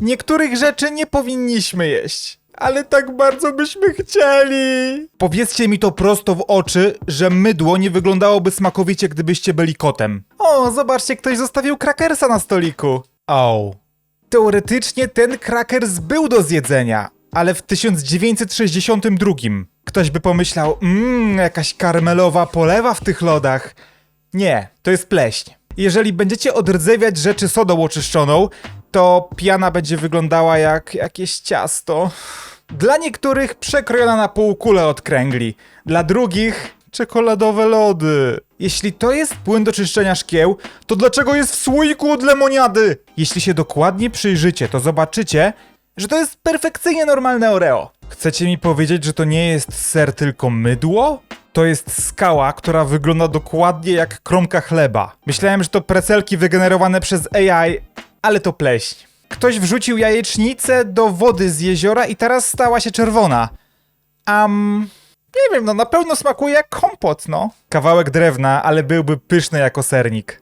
Niektórych rzeczy nie powinniśmy jeść. Ale tak bardzo byśmy chcieli. Powiedzcie mi to prosto w oczy, że mydło nie wyglądałoby smakowicie, gdybyście byli kotem. O, zobaczcie, ktoś zostawił krakersa na stoliku. O. Teoretycznie ten krakers był do zjedzenia, ale w 1962 ktoś by pomyślał, mmm, jakaś karmelowa polewa w tych lodach. Nie, to jest pleśń. Jeżeli będziecie odrdzewiać rzeczy sodą oczyszczoną, to piana będzie wyglądała jak jakieś ciasto. Dla niektórych przekrojona na pół kulę od kręgli, dla drugich czekoladowe lody. Jeśli to jest płyn do czyszczenia szkieł, to dlaczego jest w słoiku od lemoniady? Jeśli się dokładnie przyjrzycie, to zobaczycie, że to jest perfekcyjnie normalne Oreo. Chcecie mi powiedzieć, że to nie jest ser, tylko mydło? To jest skała, która wygląda dokładnie jak kromka chleba. Myślałem, że to precelki wygenerowane przez AI, ale to pleśń. Ktoś wrzucił jajecznicę do wody z jeziora i teraz stała się czerwona. Am... Nie wiem, no na pewno smakuje jak kompot, no. Kawałek drewna, ale byłby pyszny jako sernik.